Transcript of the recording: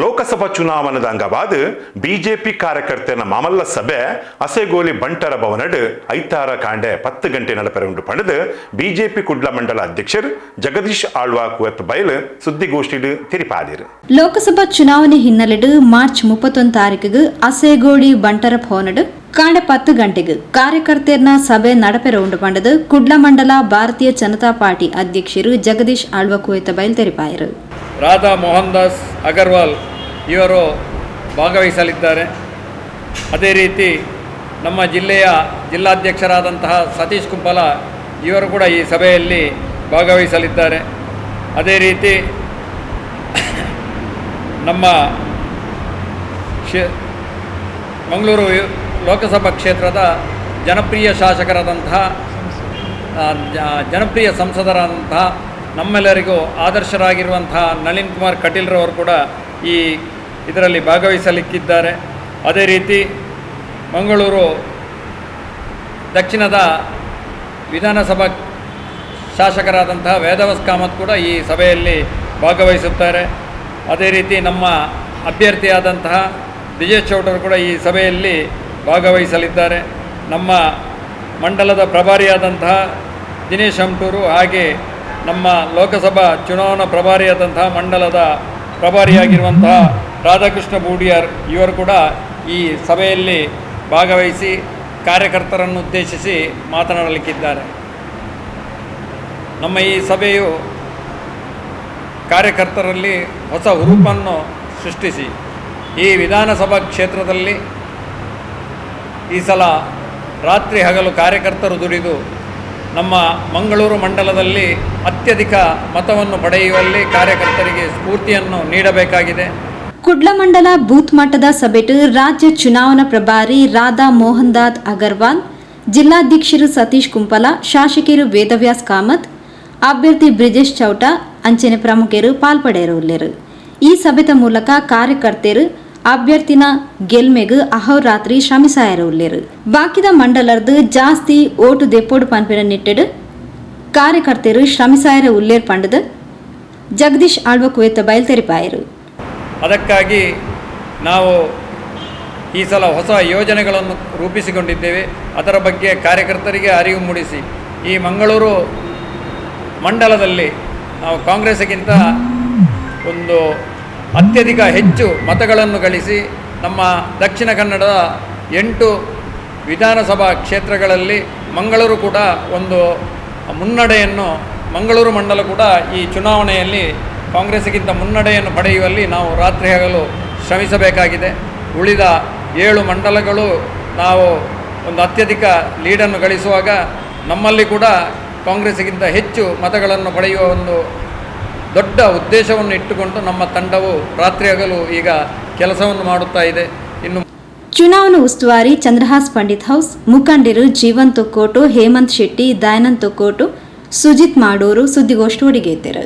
Lok Sabha ಚುನಾವಣದ ಅಂಗವಾದ BJP ಕಾರ್ಯಕರ್ತರ ಮಾಮಲ್ಲ ಸಭೆ, ಅಸೆಗೋಲಿ ಬಂಟರ ಭವನಡ್ ಐತಾರ ಕಾಂಡೆ ಪತ್ತು ಗಂಟೆ ನಡಪೆರ ಉಂಟು ಪಡೆದು ಬಿಜೆಪಿ ಕುಡ್ಲ ಮಂಡಲ ಅಧ್ಯಕ್ಷರು ಜಗದೀಶ್ ಆಳ್ವಾ ಕುವೆತ್ ಬಯಲು ಸುದ್ದಿಗೋಷ್ಠಿಡು ತಿರಿಪಾದಿರು. ಲೋಕಸಭಾ ಚುನಾವಣೆ ಹಿನ್ನೆಲೆಡು ಮಾರ್ಚ್ ಮುಪ್ಪತ್ತೊಂದು ತಾರೀಕಿಗೆ ಅಸೆಗೋಡಿ ಬಂಟರ ಭವನಡು ಕಾಂಡೆ ಪತ್ತು ಗಂಟೆಗೆ ಕಾರ್ಯಕರ್ತರನ್ನ ಸಭೆ ನಡಪೆರ ಉಂಡು ಪಂಡದು ಕುಡ್ಲ ಮಂಡಲ ಭಾರತೀಯ ಜನತಾ ಪಾರ್ಟಿ ಅಧ್ಯಕ್ಷರು ಜಗದೀಶ್ ಆಳ್ವ ಕುವೆತ ಬಯಲು ತೆರಿಪಾಯರು. ರಾಧಾ ಮೋಹನ್ ದಾಸ್ ಅಗರ್ವಾಲ್ ಇವರು ಭಾಗವಹಿಸಲಿದ್ದಾರೆ. ಅದೇ ರೀತಿ ನಮ್ಮ ಜಿಲ್ಲೆಯ ಜಿಲ್ಲಾಧ್ಯಕ್ಷರಾದಂತಹ ಸತೀಶ್ ಕುಂಪಲ ಇವರು ಕೂಡ ಈ ಸಭೆಯಲ್ಲಿ ಭಾಗವಹಿಸಲಿದ್ದಾರೆ. ಅದೇ ರೀತಿ ನಮ್ಮ ಶಿ ಮಂಗಳೂರು ಲೋಕಸಭಾ ಕ್ಷೇತ್ರದ ಜನಪ್ರಿಯ ಶಾಸಕರಾದಂತಹ ಜನಪ್ರಿಯ ಸಂಸದರಾದಂತಹ ನಮ್ಮೆಲ್ಲರಿಗೂ ಆದರ್ಶರಾಗಿರುವಂತಹ ನಳಿನ್ ಕುಮಾರ್ ಕಟೀಲ್ರವರು ಕೂಡ ಈ ಇದರಲ್ಲಿ ಭಾಗವಹಿಸಲಿಕ್ಕಿದ್ದಾರೆ. ಅದೇ ರೀತಿ ಮಂಗಳೂರು ದಕ್ಷಿಣದ ವಿಧಾನಸಭಾ ಶಾಸಕರಾದಂತಹ ವೇದವಸ್ ಕಾಮತ್ ಕೂಡ ಈ ಸಭೆಯಲ್ಲಿ ಭಾಗವಹಿಸುತ್ತಾರೆ. ಅದೇ ರೀತಿ ನಮ್ಮ ಅಭ್ಯರ್ಥಿಯಾದಂತಹ ವಿಜಯ್ ಚೌಟರು ಕೂಡ ಈ ಸಭೆಯಲ್ಲಿ ಭಾಗವಹಿಸಲಿದ್ದಾರೆ. ನಮ್ಮ ಮಂಡಲದ ಪ್ರಭಾರಿಯಾದಂತಹ ದಿನೇಶ್ ಹಂಟೂರು ಹಾಗೆ ನಮ್ಮ ಲೋಕಸಭಾ ಚುನಾವಣಾ ಪ್ರಭಾರಿಯಾದಂತಹ ಮಂಡಲದ ಪ್ರಭಾರಿಯಾಗಿರುವಂತಹ ರಾಧಾಕೃಷ್ಣ ಬೂಡಿಯಾರ್ ಇವರು ಕೂಡ ಈ ಸಭೆಯಲ್ಲಿ ಭಾಗವಹಿಸಿ ಕಾರ್ಯಕರ್ತರನ್ನು ಉದ್ದೇಶಿಸಿ ಮಾತನಾಡಲಿಕ್ಕಿದ್ದಾರೆ. ನಮ್ಮ ಈ ಸಭೆಯು ಕಾರ್ಯಕರ್ತರಲ್ಲಿ ಹೊಸ ಹುರುಪನ್ನು ಸೃಷ್ಟಿಸಿ, ಈ ವಿಧಾನಸಭಾ ಕ್ಷೇತ್ರದಲ್ಲಿ ಈ ಸಲ ರಾತ್ರಿ ಹಗಲು ಕಾರ್ಯಕರ್ತರು ದುಡಿದು ನಮ್ಮ ಮಂಗಳೂರು ಮಂಡಲದಲ್ಲಿ ಅತ್ಯಧಿಕ ಮತವನ್ನು ಪಡೆಯುವಲ್ಲಿ ಕಾರ್ಯಕರ್ತರಿಗೆ ಸ್ಫೂರ್ತಿಯನ್ನು ನೀಡಬೇಕಾಗಿದೆ. ಕುಡ್ಲ ಮಂಡಲ ಬೂತ್ ಮಟ್ಟದ ಸಭೆಟು ರಾಜ್ಯ ಚುನಾವಣಾ ಪ್ರಭಾರಿ ರಾಧಾ ಮೋಹನ್ ದಾದ್ ಅಗರ್ವಾಲ್, ಜಿಲ್ಲಾಧ್ಯಕ್ಷರು ಸತೀಶ್ ಕುಂಪಲ ಶಾಸಕರು ವೇದವ್ಯಾಸ್ ಕಾಮತ್, ಅಭ್ಯರ್ಥಿ ಬ್ರಿಜೇಶ್ ಚೌಟ, ಅಂಚನೆ ಪ್ರಮುಖರು ಪಾಲ್ಪಡೆಯರು ಈ ಸಭೆತ ಮೂಲಕ ಕಾರ್ಯಕರ್ತರು ಅಭ್ಯರ್ಥಿನ ಗೆಲ್ಮೆಗ್ ಅಹೋರಾತ್ರಿ ಉಲ್ಲೇರು. ಬಾಕಿದ ಮಂಡಲರ್ದು ಜಾಸ್ತಿ ಓಟು ದೆಪ್ಪೋಡು ಪನ್ಪಿನ ನಿಟ್ಟೆಡು ಕಾರ್ಯಕರ್ತರು ಶ್ರಮಿಸಾಯರ ಉಲ್ಲೇರ್ ಪಂಡದು ಜಗದೀಶ್ ಆಳ್ವ ಕುವೆತ ಬಯಲ್ತೆರಿಪಾಯರು. ಅದಕ್ಕಾಗಿ ನಾವು ಈ ಸಲ ಹೊಸ ಯೋಜನೆಗಳನ್ನು ರೂಪಿಸಿಕೊಂಡಿದ್ದೇವೆ. ಅದರ ಬಗ್ಗೆ ಕಾರ್ಯಕರ್ತರಿಗೆ ಅರಿವು ಮೂಡಿಸಿ. ಈ ಮಂಗಳೂರು ಮಂಡಲದಲ್ಲಿ ನಾವು ಕಾಂಗ್ರೆಸ್ಗಿಂತ ಒಂದು ಅತ್ಯಧಿಕ ಹೆಚ್ಚು ಮತಗಳನ್ನು ಗಳಿಸಿ ನಮ್ಮ ದಕ್ಷಿಣ ಕನ್ನಡದ ಎಂಟು ವಿಧಾನಸಭಾ ಕ್ಷೇತ್ರಗಳಲ್ಲಿ ಮಂಗಳೂರು ಕೂಡ ಒಂದು ಮುನ್ನಡೆಯನ್ನು, ಮಂಗಳೂರು ಮಂಡಲ ಕೂಡ ಈ ಚುನಾವಣೆಯಲ್ಲಿ ಕಾಂಗ್ರೆಸ್ಗಿಂತ ಮುನ್ನಡೆಯನ್ನು ಪಡೆಯುವಲ್ಲಿ ನಾವು ರಾತ್ರಿ ಹಗಲು ಶ್ರಮಿಸಬೇಕಾಗಿದೆ. ಉಳಿದ ಏಳು ಮಂಡಲಗಳು ನಾವು ಒಂದು ಅತ್ಯಧಿಕ ಲೀಡನ್ನು ಗಳಿಸುವಾಗ ನಮ್ಮಲ್ಲಿ ಕೂಡ ಕಾಂಗ್ರೆಸ್ಗಿಂತ ಹೆಚ್ಚು ಮತಗಳನ್ನು ಪಡೆಯುವ ಒಂದು ದೊಡ್ಡ ಉದ್ದೇಶವನ್ನು ಇಟ್ಟುಕೊಂಡು ನಮ್ಮ ತಂಡವು ರಾತ್ರಿ ಹಗಲು ಈಗ ಕೆಲಸವನ್ನು ಮಾಡುತ್ತಾ ಇದೆ. ಇನ್ನು ಚುನಾವಣಾ ಉಸ್ತುವಾರಿ ಚಂದ್ರಹಾಸ್ ಪಂಡಿತ್ ಹೌಸ್, ಮುಖಂಡರು ಜೀವನ್ ತೊಕ್ಕೋಟು ಹೇಮಂತ್ ಶೆಟ್ಟಿ, ದಯಾನಂದ್ ತೊಕ್ಕೋಟು ಸುಜಿತ್ ಮಾಡೂರು ಸುದ್ದಿಗೋಷ್ಠಿ ಒಡಿಗೆದ್ದರು